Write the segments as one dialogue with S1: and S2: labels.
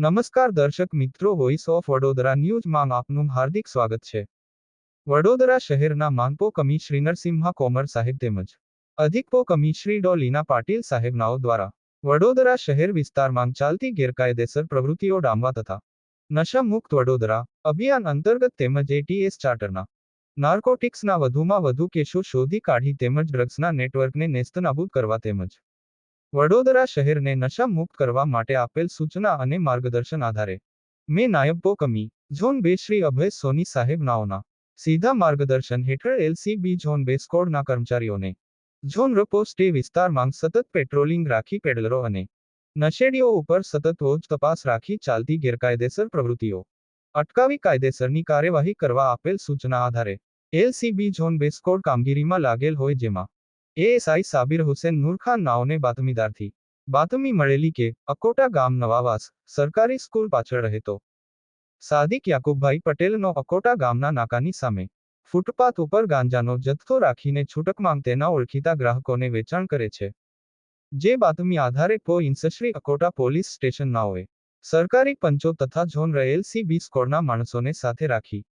S1: નમસ્કાર દર્શક મિત્રો વોઇસ ઓફ વડોદરા ન્યૂઝમાં આપનું હાર્દિક સ્વાગત છે. વડોદરા શહેરના માનપો કમી શ્રી નરસિંહા કોમર સાહેબ તેમજ અધિકપો કમી શ્રી ડો લીના પાટીલ સાહેબનાઓ દ્વારા વડોદરા શહેર વિસ્તારમાં ચાલતી ગેરકાયદેસર પ્રવૃત્તિઓ ડામવા તથા નશા મુક્ત વડોદરા અભિયાન અંતર્ગત તેમજ એટીએસ ચાર્ટરના નાર્કોટિક્સના વધુમાં વધુ કેસો શોધી કાઢી તેમજ ડ્રગ્સના નેટવર્કને નેસ્તનાબૂદ કરવા તેમજ વડોદરા શહેરને નશા મુક્ત કરવા માટે આપેલ સૂચના અને માર્ગદર્શન આધારે. મેં નાયબો કમી ઝોન બે શ્રી અભય સોની સાહેબ નાઓના સીધા માર્ગદર્શન હેઠળ એલસીબી ઝોન બે સ્કોડના કર્મચારીઓને ઝોન રપોસ્ટે વિસ્તારમાં સતત પેટ્રોલિંગ રાખી પેડલરો અને નશેડીઓ ઉપર સતત રોજ તપાસ રાખી ચાલતી ગેરકાયદેસર પ્રવૃત્તિઓ. અટકાવી કાયદેસરની કાર્યવાહી કરવા આપેલ સૂચના આધારે એલસીબી ઝોન બે સ્કોડ કામગીરીમાં લાગેલ હોય જેમાં એએસઆઈ સાબિર હુસેન નૂરખાન નાઓને બાતમીદારથી બાતમી મળેલી કે, અકોટા ગામ નવાવાસ, સરકારી સ્કૂલ પાછળ રહેતો. સાદિક યાકુબભાઈ પટેલનો અકોટા ગામના નાકાની સામે. ફૂટપાથ ઉપર ગાંજાનો જથ્થો રાખીને છૂટકમાં તેના ઓળખીતા ગ્રાહકોને વેચાણ કરે છે. જે બાતમી આધારે પો ઇન્સશ્રી અકોટા પોલીસ સ્ટેશન નાઓએ સરકારી પંચો તથા ઝોન રહેલ સીબી સ્કોડના માણસોને સાથે રાખી.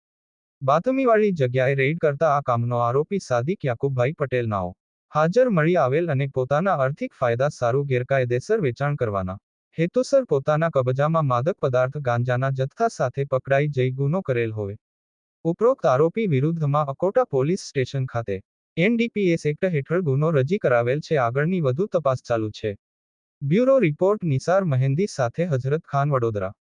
S1: બાતમીવાળી જગ્યાએ રેડ કરતા આ કામનો આરોપી સાદિક યાકુબભાઈ પટેલ નાઓ હાજર મળી આવેલ અને પોતાના આર્થિક ફાયદા સારું ગેરકાયદેસર વેચાણ કરવાના હેતુસર પોતાના કબજામાં માદક પદાર્થ ગાંજાના જથ્થા સાથે પકડાઈ જઈ ગુનો કરેલ હોય. ઉપરોક્ત આરોપી વિરુદ્ધમાં અકોટા પોલીસ સ્ટેશન ખાતે એનડીપીએસ એક્ટ હેઠળ ગુનો રજી કરાવેલ છે. આગળની વધુ તપાસ ચાલુ છે. બ્યુરો રિપોર્ટ નિસાર મહેંદી સાથે હઝરત ખાન વડોદરા.